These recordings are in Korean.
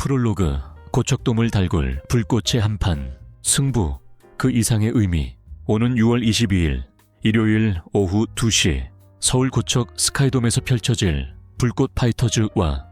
프롤로그 고척도물 달굴 불꽃의 한판 승부 그 이상의 의미 오는 6월 22일 일요일 오후 2시 서울 고척 스카이돔에서 펼쳐질 불꽃 파이터즈와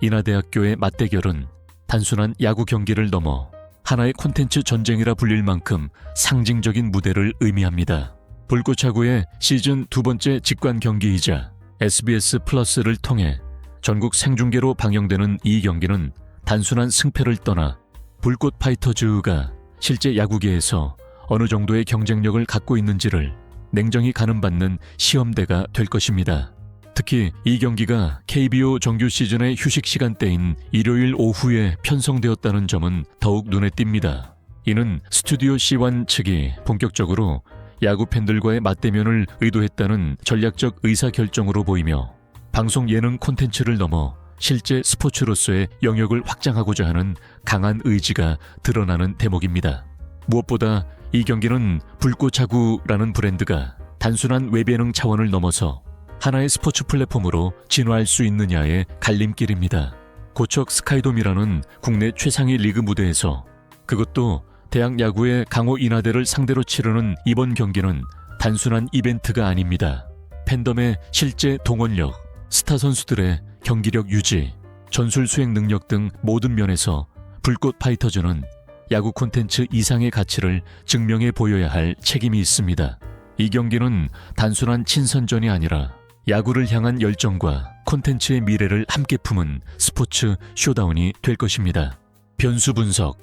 인하대학교의 맞대결은 단순한 야구 경기를 넘어 하나의 콘텐츠 전쟁이라 불릴 만큼 상징적인 무대를 의미합니다. 불꽃차구의 시즌 두 번째 직관 경기이자 SBS 플러스를 통해 전국 생중계로 방영되는 이 경기는 단순한 승패를 떠나 불꽃 파이터즈가 실제 야구계에서 어느 정도의 경쟁력을 갖고 있는지를 냉정히 가늠받는 시험대가 될 것입니다. 특히 이 경기가 KBO 정규 시즌의 휴식 시간대인 일요일 오후에 편성되었다는 점은 더욱 눈에 띕니다. 이는 스튜디오 C1 측이 본격적으로 야구 팬들과의 맞대면을 의도했다는 전략적 의사 결정으로 보이며 방송 예능 콘텐츠를 넘어 실제 스포츠로서의 영역을 확장하고자 하는 강한 의지가 드러나는 대목입니다. 무엇보다 이 경기는 불꽃차구라는 브랜드가 단순한 웹예능 차원을 넘어서 하나의 스포츠 플랫폼으로 진화할 수 있느냐의 갈림길입니다. 고척 스카이돔이라는 국내 최상위 리그 무대에서 그것도 대학 야구의 강호 인하대를 상대로 치르는 이번 경기는 단순한 이벤트가 아닙니다. 팬덤의 실제 동원력, 스타 선수들의 경기력 유지, 전술 수행 능력 등 모든 면에서 불꽃 파이터즈는 야구 콘텐츠 이상의 가치를 증명해 보여야 할 책임이 있습니다. 이 경기는 단순한 친선전이 아니라 야구를 향한 열정과 콘텐츠의 미래를 함께 품은 스포츠 쇼다운이 될 것입니다. 변수 분석,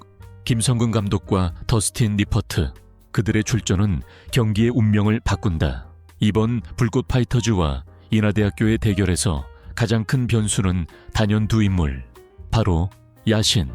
김성근 감독과 더스틴 리퍼트, 그들의 출전은 경기의 운명을 바꾼다. 이번 불꽃 파이터즈와 인하대학교의 대결에서 가장 큰 변수는 단연 두 인물, 바로 야신.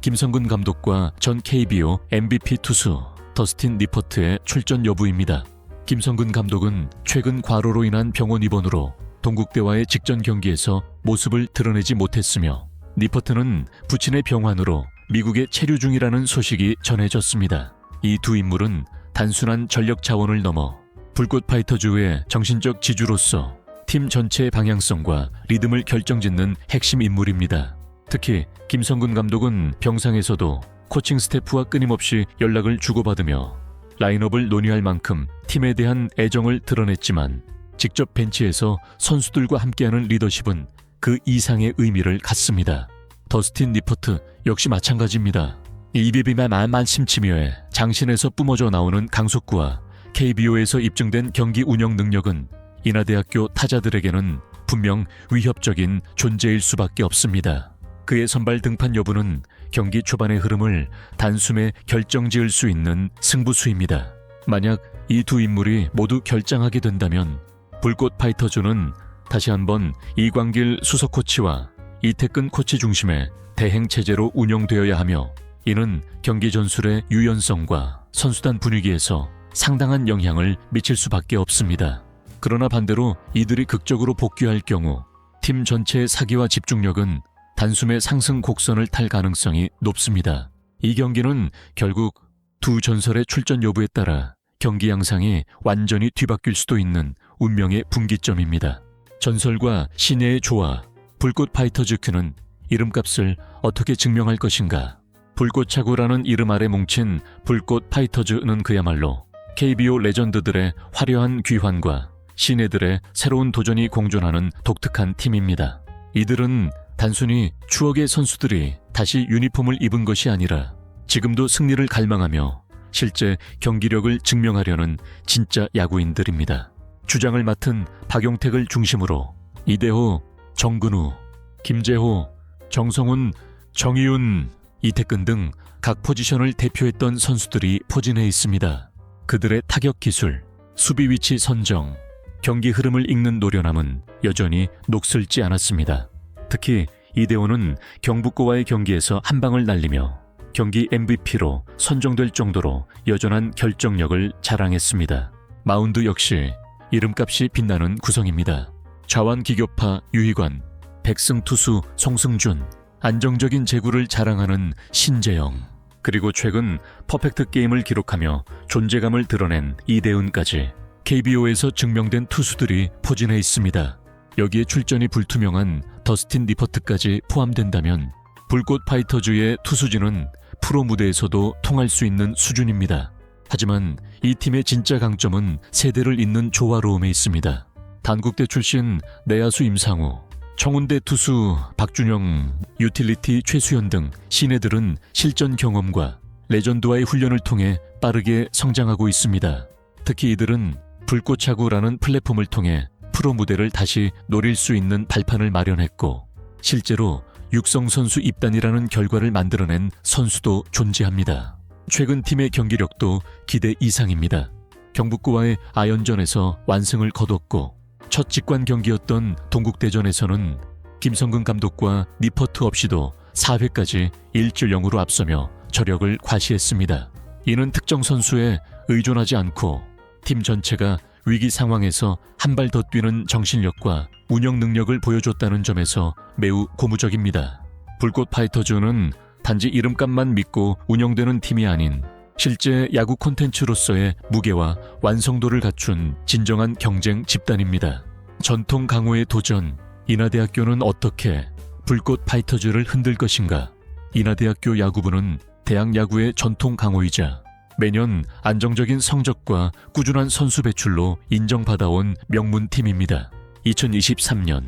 김성근 감독과 전 KBO MVP 투수 더스틴 리퍼트의 출전 여부입니다. 김성근 감독은 최근 과로로 인한 병원 입원으로 동국대와의 직전 경기에서 모습을 드러내지 못했으며 리퍼트는 부친의 병환으로 미국에 체류 중이라는 소식이 전해졌습니다. 이 두 인물은 단순한 전력 자원을 넘어 불꽃 파이터즈의 정신적 지주로서 팀 전체의 방향성과 리듬을 결정짓는 핵심 인물입니다. 특히 김성근 감독은 병상에서도 코칭 스태프와 끊임없이 연락을 주고받으며 라인업을 논의할 만큼 팀에 대한 애정을 드러냈지만 직접 벤치에서 선수들과 함께하는 리더십은 그 이상의 의미를 갖습니다. 더스틴 리퍼트 역시 마찬가지입니다. 이비비만 만심치묘에 장신에서 뿜어져 나오는 강속구와 KBO에서 입증된 경기 운영 능력은 인하대학교 타자들에게는 분명 위협적인 존재일 수밖에 없습니다. 그의 선발 등판 여부는 경기 초반의 흐름을 단숨에 결정지을 수 있는 승부수입니다. 만약 이 두 인물이 모두 결장하게 된다면 불꽃 파이터즈는 다시 한번 이광길 수석 코치와 이태근 코치 중심의 대행 체제로 운영되어야 하며 이는 경기 전술의 유연성과 선수단 분위기에서 상당한 영향을 미칠 수밖에 없습니다. 그러나 반대로 이들이 극적으로 복귀할 경우 팀 전체의 사기와 집중력은 단숨에 상승 곡선을 탈 가능성이 높습니다. 이 경기는 결국 두 전설의 출전 여부에 따라 경기 양상이 완전히 뒤바뀔 수도 있는 운명의 분기점입니다. 전설과 신예의 조화, 불꽃 파이터즈 큐는 이름값을 어떻게 증명할 것인가? 불꽃차구라는 이름 아래 뭉친 불꽃 파이터즈는 그야말로 KBO 레전드들의 화려한 귀환과 신예들의 새로운 도전이 공존하는 독특한 팀입니다. 이들은 단순히 추억의 선수들이 다시 유니폼을 입은 것이 아니라 지금도 승리를 갈망하며 실제 경기력을 증명하려는 진짜 야구인들입니다. 주장을 맡은 박용택을 중심으로 이대호, 정근우, 김재호, 정성훈, 정희윤, 이태근 등 각 포지션을 대표했던 선수들이 포진해 있습니다. 그들의 타격 기술, 수비 위치 선정, 경기 흐름을 읽는 노련함은 여전히 녹슬지 않았습니다. 특히 이대호는 경북고와의 경기에서 한 방을 날리며 경기 MVP로 선정될 정도로 여전한 결정력을 자랑했습니다. 마운드 역시 이름값이 빛나는 구성입니다. 좌완 기교파 유희관, 백승 투수 송승준, 안정적인 제구를 자랑하는 신재영, 그리고 최근 퍼펙트 게임을 기록하며 존재감을 드러낸 이대훈까지 KBO에서 증명된 투수들이 포진해 있습니다. 여기에 출전이 불투명한 더스틴 리퍼트까지 포함된다면 불꽃 파이터즈의 투수진은 프로 무대에서도 통할 수 있는 수준입니다. 하지만 이 팀의 진짜 강점은 세대를 잇는 조화로움에 있습니다. 단국대 출신 내야수 임상우, 청운대 투수 박준영, 유틸리티 최수연 등 신예들은 실전 경험과 레전드와의 훈련을 통해 빠르게 성장하고 있습니다. 특히 이들은 불꽃차구라는 플랫폼을 통해 프로 무대를 다시 노릴 수 있는 발판을 마련했고 실제로 육성 선수 입단이라는 결과를 만들어낸 선수도 존재합니다. 최근 팀의 경기력도 기대 이상입니다. 경북구와의 아연전에서 완승을 거뒀고 첫 직관 경기였던 동국대전에서는 김성근 감독과 니퍼트 없이도 4회까지 1줄 0으로 앞서며 저력을 과시했습니다. 이는 특정 선수에 의존하지 않고 팀 전체가 위기 상황에서 한 발 더 뛰는 정신력과 운영 능력을 보여줬다는 점에서 매우 고무적입니다. 불꽃 파이터즈는 단지 이름값만 믿고 운영되는 팀이 아닌 실제 야구 콘텐츠로서의 무게와 완성도를 갖춘 진정한 경쟁 집단입니다. 전통 강호의 도전, 인하대학교는 어떻게 불꽃 파이터즈를 흔들 것인가? 인하대학교 야구부는 대학 야구의 전통 강호이자 매년 안정적인 성적과 꾸준한 선수 배출로 인정받아온 명문 팀입니다. 2023년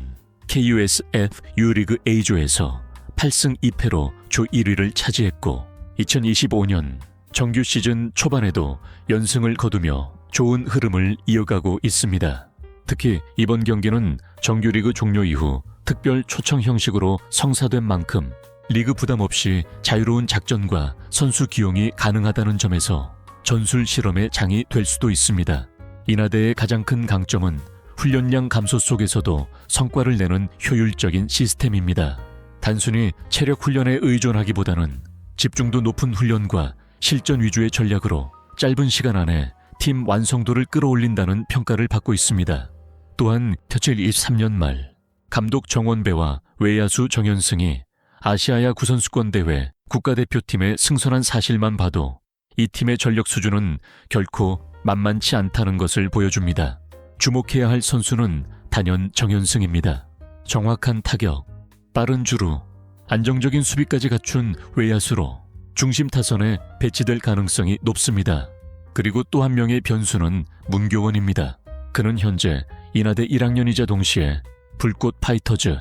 KUSF U리그 A조에서 8승 2패로 조 1위를 차지했고 2025년 정규 시즌 초반에도 연승을 거두며 좋은 흐름을 이어가고 있습니다. 특히 이번 경기는 정규리그 종료 이후 특별 초청 형식으로 성사된 만큼 리그 부담 없이 자유로운 작전과 선수 기용이 가능하다는 점에서 전술 실험의 장이 될 수도 있습니다. 인하대의 가장 큰 강점은 훈련량 감소 속에서도 성과를 내는 효율적인 시스템입니다. 단순히 체력 훈련에 의존하기보다는 집중도 높은 훈련과 실전 위주의 전략으로 짧은 시간 안에 팀 완성도를 끌어올린다는 평가를 받고 있습니다. 또한 켜칠 23년 말 감독 정원배와 외야수 정현승이 아시아야 구선수권 대회 국가대표팀에 승선한 사실만 봐도 이 팀의 전력 수준은 결코 만만치 않다는 것을 보여줍니다. 주목해야 할 선수는 단연 정현승입니다. 정확한 타격, 빠른 주루, 안정적인 수비까지 갖춘 외야수로 중심 타선에 배치될 가능성이 높습니다. 그리고 또 한 명의 변수는 문교원입니다. 그는 현재 인하대 1학년이자 동시에 불꽃 파이터즈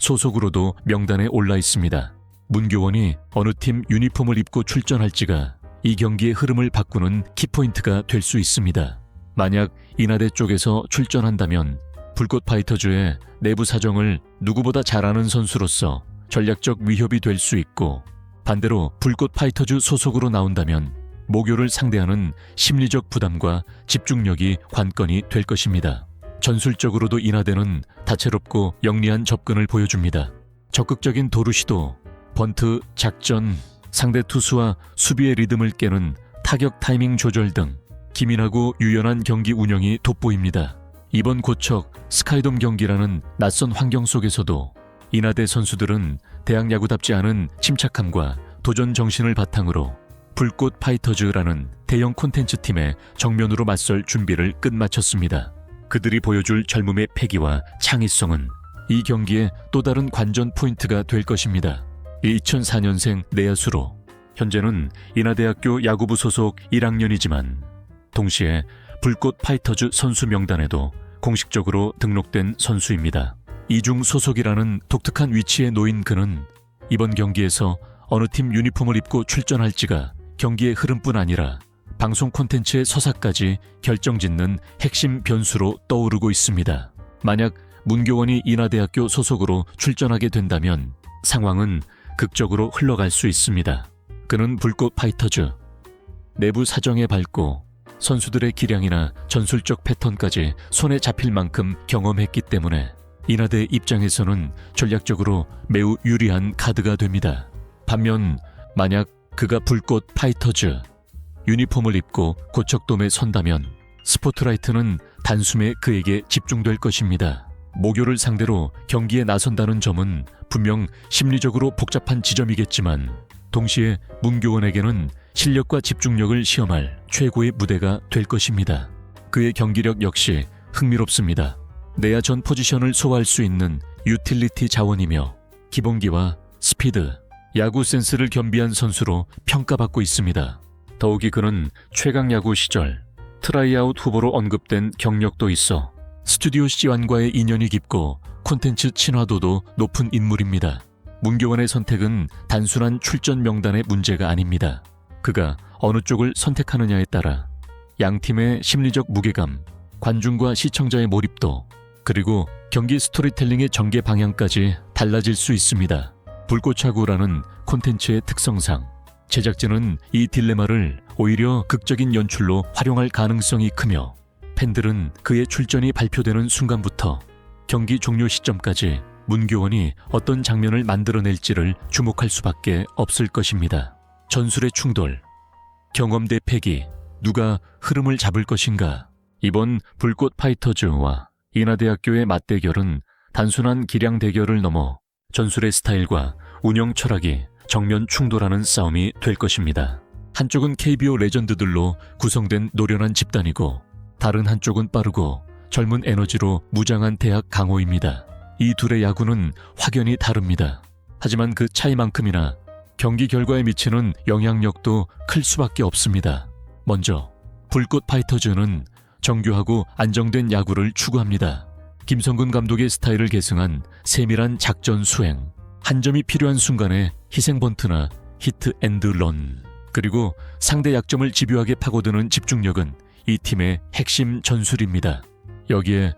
소속으로도 명단에 올라 있습니다. 문교원이 어느 팀 유니폼을 입고 출전할지가 이 경기의 흐름을 바꾸는 키포인트가 될 수 있습니다. 만약 인하대 쪽에서 출전한다면 불꽃 파이터즈의 내부 사정을 누구보다 잘 아는 선수로서 전략적 위협이 될 수 있고 반대로 불꽃 파이터즈 소속으로 나온다면 모교를 상대하는 심리적 부담과 집중력이 관건이 될 것입니다. 전술적으로도 인하대는 다채롭고 영리한 접근을 보여줍니다. 적극적인 도루 시도, 번트, 작전, 상대 투수와 수비의 리듬을 깨는 타격 타이밍 조절 등 기민하고 유연한 경기 운영이 돋보입니다. 이번 고척 스카이돔 경기라는 낯선 환경 속에서도 인하대 선수들은 대학 야구답지 않은 침착함과 도전 정신을 바탕으로 불꽃 파이터즈라는 대형 콘텐츠 팀의 정면으로 맞설 준비를 끝마쳤습니다. 그들이 보여줄 젊음의 패기와 창의성은 이 경기의 또 다른 관전 포인트가 될 것입니다. 2004년생 내야수로 현재는 인하대학교 야구부 소속 1학년이지만 동시에 불꽃 파이터즈 선수 명단에도 공식적으로 등록된 선수입니다. 이중 소속이라는 독특한 위치에 놓인 그는 이번 경기에서 어느 팀 유니폼을 입고 출전할지가 경기의 흐름뿐 아니라 방송 콘텐츠의 서사까지 결정짓는 핵심 변수로 떠오르고 있습니다. 만약 문교원이 인하대학교 소속으로 출전하게 된다면 상황은 극적으로 흘러갈 수 있습니다. 그는 불꽃 파이터즈, 내부 사정에 밝고 선수들의 기량이나 전술적 패턴까지 손에 잡힐 만큼 경험했기 때문에 인하대 입장에서는 전략적으로 매우 유리한 카드가 됩니다. 반면 만약 그가 불꽃 파이터즈 유니폼을 입고 고척돔에 선다면 스포트라이트는 단숨에 그에게 집중될 것입니다. 모교를 상대로 경기에 나선다는 점은 분명 심리적으로 복잡한 지점이겠지만 동시에 문교원에게는 실력과 집중력을 시험할 최고의 무대가 될 것입니다. 그의 경기력 역시 흥미롭습니다. 내야 전 포지션을 소화할 수 있는 유틸리티 자원이며 기본기와 스피드, 야구 센스를 겸비한 선수로 평가받고 있습니다. 더욱이 그는 최강 야구 시절 트라이아웃 후보로 언급된 경력도 있어 스튜디오 C완과의 인연이 깊고 콘텐츠 친화도도 높은 인물입니다. 문교원의 선택은 단순한 출전 명단의 문제가 아닙니다. 그가 어느 쪽을 선택하느냐에 따라 양 팀의 심리적 무게감, 관중과 시청자의 몰입도, 그리고 경기 스토리텔링의 전개 방향까지 달라질 수 있습니다. 불꽃차구라는 콘텐츠의 특성상 제작진은 이 딜레마를 오히려 극적인 연출로 활용할 가능성이 크며 팬들은 그의 출전이 발표되는 순간부터 경기 종료 시점까지 문교원이 어떤 장면을 만들어낼지를 주목할 수밖에 없을 것입니다. 전술의 충돌, 경험 대 패기, 누가 흐름을 잡을 것인가? 이번 불꽃 파이터즈와 인하대학교의 맞대결은 단순한 기량 대결을 넘어 전술의 스타일과 운영 철학이 정면 충돌하는 싸움이 될 것입니다. 한쪽은 KBO 레전드들로 구성된 노련한 집단이고 다른 한쪽은 빠르고 젊은 에너지로 무장한 대학 강호입니다. 이 둘의 야구는 확연히 다릅니다. 하지만 그 차이만큼이나 경기 결과에 미치는 영향력도 클 수밖에 없습니다. 먼저 불꽃 파이터즈는 정교하고 안정된 야구를 추구합니다. 김성근 감독의 스타일을 계승한 세밀한 작전 수행, 한 점이 필요한 순간에 희생 번트나 히트 앤드 런, 그리고 상대 약점을 집요하게 파고드는 집중력은 이 팀의 핵심 전술입니다. 여기에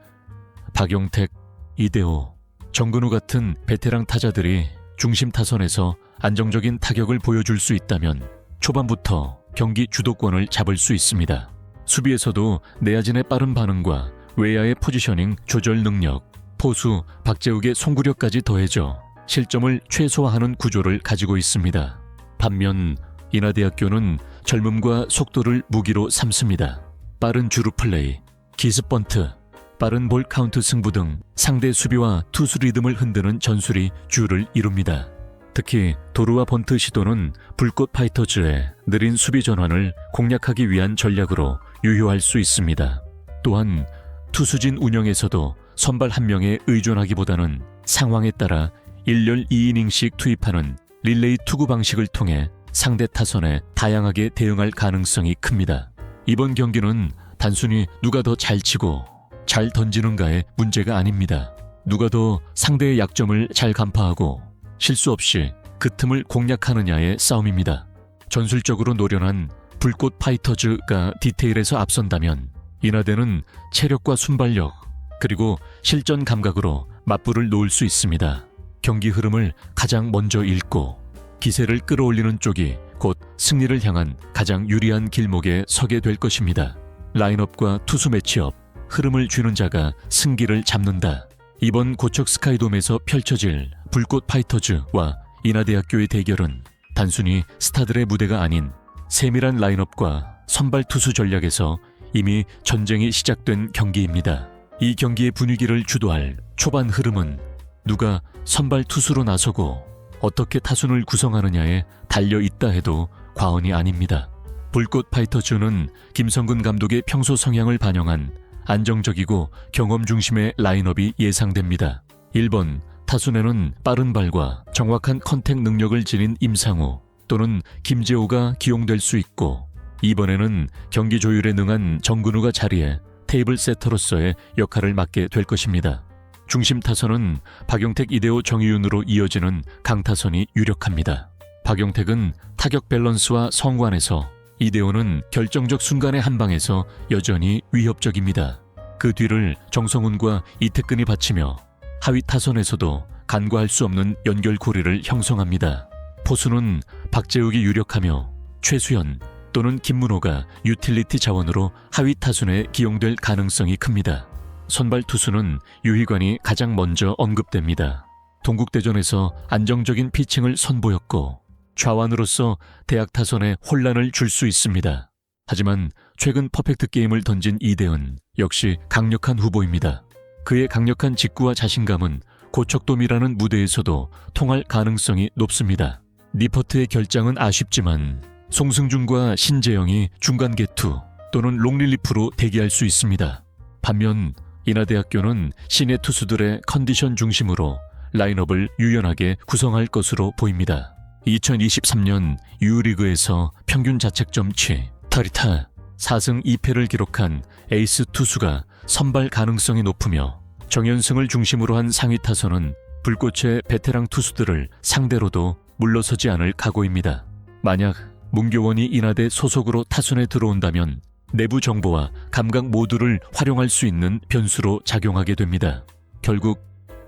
박용택, 이대호, 정근우 같은 베테랑 타자들이 중심 타선에서 안정적인 타격을 보여줄 수 있다면 초반부터 경기 주도권을 잡을 수 있습니다. 수비에서도 내야진의 빠른 반응과 외야의 포지셔닝 조절 능력, 포수 박재욱의 송구력까지 더해져 실점을 최소화하는 구조를 가지고 있습니다. 반면 인하대학교는 젊음과 속도를 무기로 삼습니다. 빠른 주루 플레이, 기습 번트, 빠른 볼 카운트 승부 등 상대 수비와 투수 리듬을 흔드는 전술이 주를 이룹니다. 특히 도루와 번트 시도는 불꽃 파이터즈의 느린 수비 전환을 공략하기 위한 전략으로 유효할 수 있습니다. 또한 투수진 운영에서도 선발 한 명에 의존하기보다는 상황에 따라 1열 2이닝씩 투입하는 릴레이 투구 방식을 통해 상대 타선에 다양하게 대응할 가능성이 큽니다. 이번 경기는 단순히 누가 더 잘 치고 잘 던지는가의 문제가 아닙니다. 누가 더 상대의 약점을 잘 간파하고 실수 없이 그 틈을 공략하느냐의 싸움입니다. 전술적으로 노련한 불꽃 파이터즈가 디테일에서 앞선다면 인하대는 체력과 순발력 그리고 실전 감각으로 맞불을 놓을 수 있습니다. 경기 흐름을 가장 먼저 읽고 기세를 끌어올리는 쪽이 곧 승리를 향한 가장 유리한 길목에 서게 될 것입니다. 라인업과 투수 매치업, 흐름을 쥐는 자가 승기를 잡는다. 이번 고척 스카이돔에서 펼쳐질 불꽃 파이터즈와 인하대학교의 대결은 단순히 스타들의 무대가 아닌 세밀한 라인업과 선발 투수 전략에서 이미 전쟁이 시작된 경기입니다. 이 경기의 분위기를 주도할 초반 흐름은 누가 선발 투수로 나서고 어떻게 타순을 구성하느냐에 달려 있다 해도 과언이 아닙니다. 불꽃 파이터즈는 김성근 감독의 평소 성향을 반영한 안정적이고 경험 중심의 라인업이 예상됩니다. 1번 타순에는 빠른 발과 정확한 컨택 능력을 지닌 임상우 또는 김재호가 기용될 수 있고 2번에는 경기 조율에 능한 정근우가 자리에 테이블 세터로서의 역할을 맡게 될 것입니다. 중심 타선은 박용택 이대호 정의윤으로 이어지는 강타선이 유력합니다. 박용택은 타격 밸런스와 성관에서 이대호는 결정적 순간의 한 방에서 여전히 위협적입니다. 그 뒤를 정성훈과 이태근이 받치며 하위 타선에서도 간과할 수 없는 연결고리를 형성합니다. 포수는 박재욱이 유력하며 최수현 또는 김문호가 유틸리티 자원으로 하위 타순에 기용될 가능성이 큽니다. 선발 투수는 유희관이 가장 먼저 언급됩니다. 동국대전에서 안정적인 피칭을 선보였고 좌완으로서 대학 타선에 혼란을 줄 수 있습니다. 하지만 최근 퍼펙트 게임을 던진 이대은 역시 강력한 후보입니다. 그의 강력한 직구와 자신감은 고척돔이라는 무대에서도 통할 가능성이 높습니다. 니퍼트의 결장은 아쉽지만 송승준과 신재영이 중간 개투 또는 롱릴리프로 대기할 수 있습니다. 반면 인하대학교는 신의 투수들의 컨디션 중심으로 라인업을 유연하게 구성할 것으로 보입니다. 2023년 유리그에서 평균 자책점치 타리타 4승 2패를 기록한 에이스 투수가 선발 가능성이 높으며 정현승을 중심으로 한 상위 타선은 불꽃의 베테랑 투수들을 상대로도 물러서지 않을 각오입니다. 만약 문교원이 인하대 소속으로 타순에 들어온다면 내부 정보와 감각 모두를 활용할 수 있는 변수로 작용하게 됩니다. 결국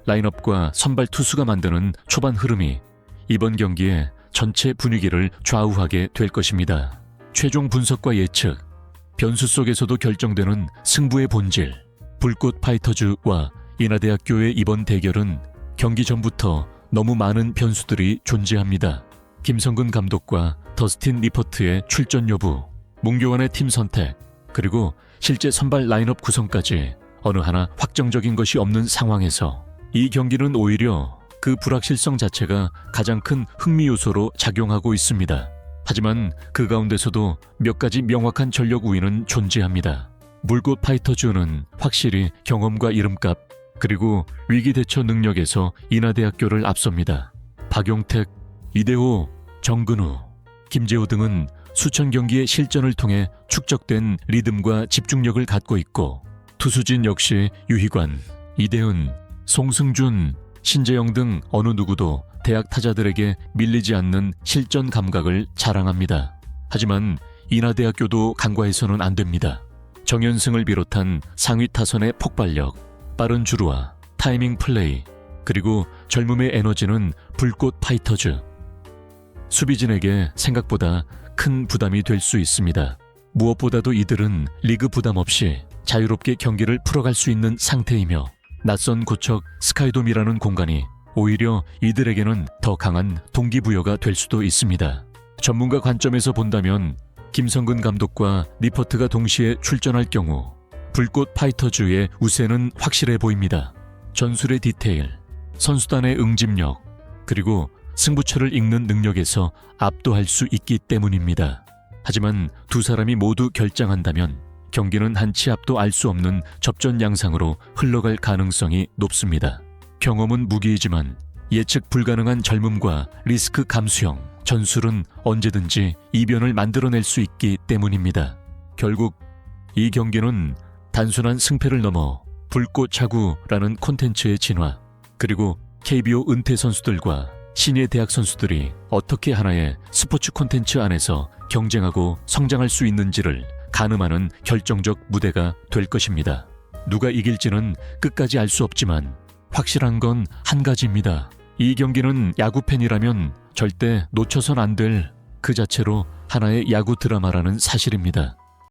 라인업과 선발 투수가 만드는 초반 흐름이 이번 경기의 전체 분위기를 좌우하게 될 것입니다. 최종 분석과 예측, 변수 속에서도 결정되는 승부의 본질, 불꽃 파이터즈와 인하대학교의 이번 대결은 경기 전부터 너무 많은 변수들이 존재합니다. 김성근 감독과 더스틴 리퍼트의 출전 여부, 문교환의 팀 선택, 그리고 실제 선발 라인업 구성까지 어느 하나 확정적인 것이 없는 상황에서 이 경기는 오히려 그 불확실성 자체가 가장 큰 흥미 요소로 작용하고 있습니다. 하지만 그 가운데서도 몇 가지 명확한 전력 우위는 존재합니다. 물꽃 파이터즈는 확실히 경험과 이름값 그리고 위기 대처 능력에서 인하대학교를 앞섭니다. 박용택, 이대호, 정근우, 김재호 등은 수천 경기의 실전을 통해 축적된 리듬과 집중력을 갖고 있고 투수진 역시 유희관, 이대은, 송승준, 신재영 등 어느 누구도 대학 타자들에게 밀리지 않는 실전 감각을 자랑합니다. 하지만 인하대학교도 간과해서는 안 됩니다. 정현승을 비롯한 상위 타선의 폭발력, 빠른 주루와 타이밍 플레이, 그리고 젊음의 에너지는 불꽃 파이터즈. 수비진에게 생각보다 큰 부담이 될 수 있습니다. 무엇보다도 이들은 리그 부담 없이 자유롭게 경기를 풀어갈 수 있는 상태이며 낯선 고척 스카이돔이라는 공간이 오히려 이들에게는 더 강한 동기부여가 될 수도 있습니다. 전문가 관점에서 본다면 김성근 감독과 리퍼트가 동시에 출전할 경우 불꽃 파이터즈의 우세는 확실해 보입니다. 전술의 디테일, 선수단의 응집력, 그리고 승부처를 읽는 능력에서 압도할 수 있기 때문입니다. 하지만 두 사람이 모두 결장한다면 경기는 한 치 앞도 알 수 없는 접전 양상으로 흘러갈 가능성이 높습니다. 경험은 무기이지만 예측 불가능한 젊음과 리스크 감수형, 전술은 언제든지 이변을 만들어낼 수 있기 때문입니다. 결국 이 경기는 단순한 승패를 넘어 불꽃 차구라는 콘텐츠의 진화, 그리고 KBO 은퇴 선수들과 신예 대학 선수들이 어떻게 하나의 스포츠 콘텐츠 안에서 경쟁하고 성장할 수 있는지를 가늠하는 결정적 무대가 될 것입니다. 누가 이길지는 끝까지 알 수 없지만 확실한 건 한 가지입니다. 이 경기는 야구 팬이라면 절대 놓쳐선 안 될 그 자체로 하나의 야구 드라마라는 사실입니다.